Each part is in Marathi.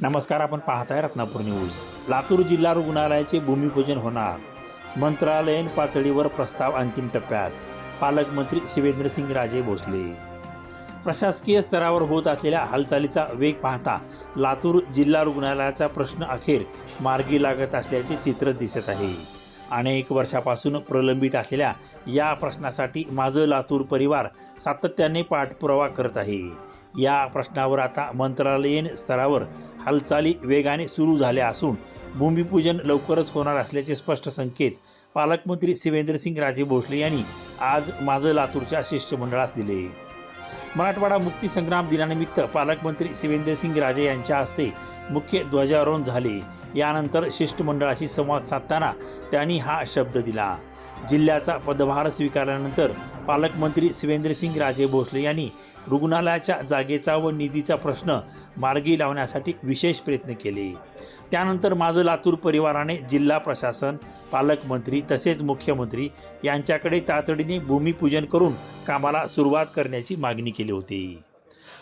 नमस्कार आपण पाहताय रत्नापूर न्यूज. लातूर जिल्हा रुग्णालयाचे भूमिपूजन होणार. मंत्रालयीन पातळीवर प्रस्ताव अंतिम टप्प्यात. पालकमंत्री शिवेंद्रसिंग राजे भोसले. प्रशासकीय स्तरावर होत असलेल्या हालचालीचा वेग पाहता लातूर जिल्हा रुग्णालयाचा प्रश्न अखेर मार्गी लागत असल्याचे चित्र दिसत आहे. अनेक वर्षापासून प्रलंबित असलेल्या या प्रश्नासाठी माझं लातूर परिवार सातत्याने पाठपुरावा करत आहे. या प्रश्नावर आता मंत्रालयीन स्तरावर हालचाली वेगाने सुरू झाल्या असून भूमिपूजन लवकरच होणार असल्याचे स्पष्ट संकेत पालकमंत्री शिवेंद्रसिंग राजे भोसले यांनी आज माझं लातूरच्या शिष्टमंडळास दिले. मराठवाडा मुक्तीसंग्राम दिनानिमित्त पालकमंत्री शिवेंद्रसिंग राजे यांच्या हस्ते मुख्य ध्वजारोहण झाले. यानंतर शिष्टमंडळाशी संवाद साधताना त्यांनी हा शब्द दिला. जिल्ह्याचा पदभार स्वीकारल्यानंतर पालकमंत्री शिवेंद्रसिंग राजे भोसले यांनी रुग्णालयाच्या जागेचा व निधीचा प्रश्न मार्गी लावण्यासाठी विशेष प्रयत्न केले. त्यानंतर माझं लातूर परिवाराने जिल्हा प्रशासन पालकमंत्री तसेच मुख्यमंत्री यांच्याकडे तातडीने भूमिपूजन करून कामाला सुरुवात करण्याची मागणी केली होती.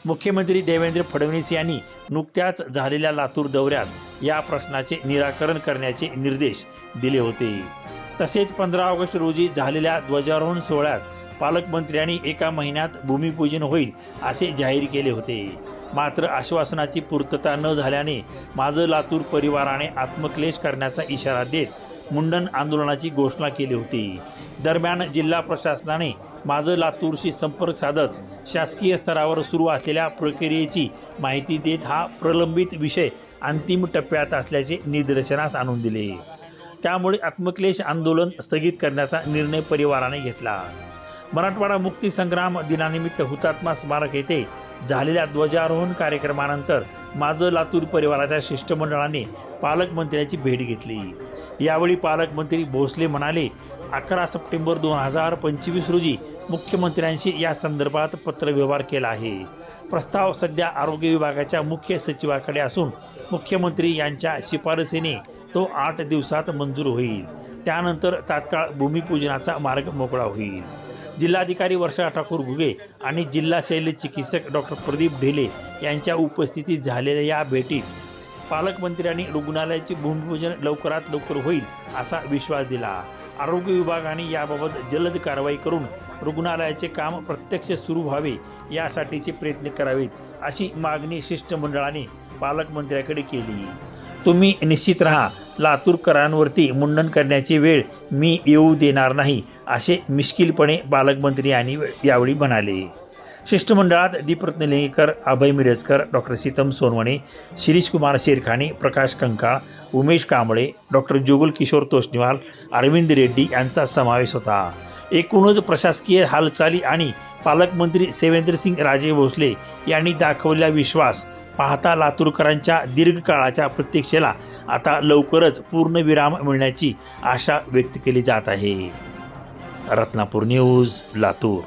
मुख्यमंत्री देवेंद्र फडणवीस यांनी नुकत्याच झालेल्या लातूर दौऱ्यात या प्रश्नाचे निराकरण करण्याचे निर्देश दिले होते. तसेच पंधरा ऑगस्ट रोजी झालेल्या ध्वजारोहण सोहळ्यात पालकमंत्र्यांनी एका महिन्यात भूमिपूजन होईल असे जाहीर केले होते. मात्र आश्वासनाची पूर्तता न झाल्याने माझं लातूर परिवाराने आत्मक्लेश करण्याचा इशारा देत मुंडन आंदोलनाची घोषणा केली होती. दरम्यान जिल्हा प्रशासनाने माझं लातूरशी संपर्क साधत शासकीय स्तरावर सुरू असलेल्या प्रक्रियेची माहिती देत हा प्रलंबित विषय अंतिम टप्प्यात असल्याचे निदर्शनास आणून दिले. त्यामुळे आत्मक्लेश आंदोलन स्थगित करण्याचा निर्णय परिवाराने घेतला. मराठवाडा मुक्ती संग्राम दिनानिमित्त हुतात्मा स्मारक येथे झालेल्या ध्वजारोहण कार्यक्रमानंतर माझं लातूर परिवाराच्या शिष्टमंडळाने पालकमंत्र्यांची भेट घेतली. यावेळी पालकमंत्री भोसले म्हणाले अकरा सप्टेंबर दोन हजार पंचवीस रोजी मुख्यमंत्र्यांशी या संदर्भात पत्रव्यवहार केला आहे. प्रस्ताव सध्या आरोग्य विभागाच्या मुख्य सचिवाकडे असून मुख्यमंत्री यांच्या शिफारसीने तो आठ दिवसात मंजूर होईल. त्यानंतर तात्काळ भूमिपूजनाचा मार्ग मोकळा होईल. जिल्हाधिकारी वर्षा ठाकूर घुगे आणि जिल्हा शैल्य चिकित्सक डॉक्टर प्रदीप ढेले यांच्या उपस्थितीत झालेल्या या भेटीत पालकमंत्र्यांनी रुग्णालयाचे भूमिपूजन लवकरात लवकर होईल असा विश्वास दिला. आरोग्य विभागाने याबाबत जलद कारवाई करून रुग्णालयाचे काम प्रत्यक्ष सुरू व्हावे यासाठीचे प्रयत्न करावेत अशी मागणी शिष्टमंडळाने पालकमंत्र्याकडे केली. तुम्ही निश्चित राहा लातूरकरांवरती मुंडन करण्याची वेळ मी येऊ देणार नाही असे मिश्किलपणे पालकमंत्री यांनी यावेळी म्हणाले. शिष्टमंडळात दीपरत्नलिंगेकर अभय मिरजकर डॉक्टर सीतम सोनवणे शिरीषकुमार शेरखाणे प्रकाश कंकाळ उमेश कांबळे डॉक्टर जुगुल किशोर तोष्णीवाल अरविंद रेड्डी यांचा समावेश होता. एकूणच प्रशासकीय हालचाली आणि पालकमंत्री सेवेंद्रसिंग राजे भोसले यांनी दाखवलेला विश्वास पाहता लातूरकरांच्या दीर्घकाळाच्या प्रतीक्षेला आता लवकरच पूर्णविराम मिळण्याची आशा व्यक्त केली जात आहे. रत्नापूर न्यूज लातूर.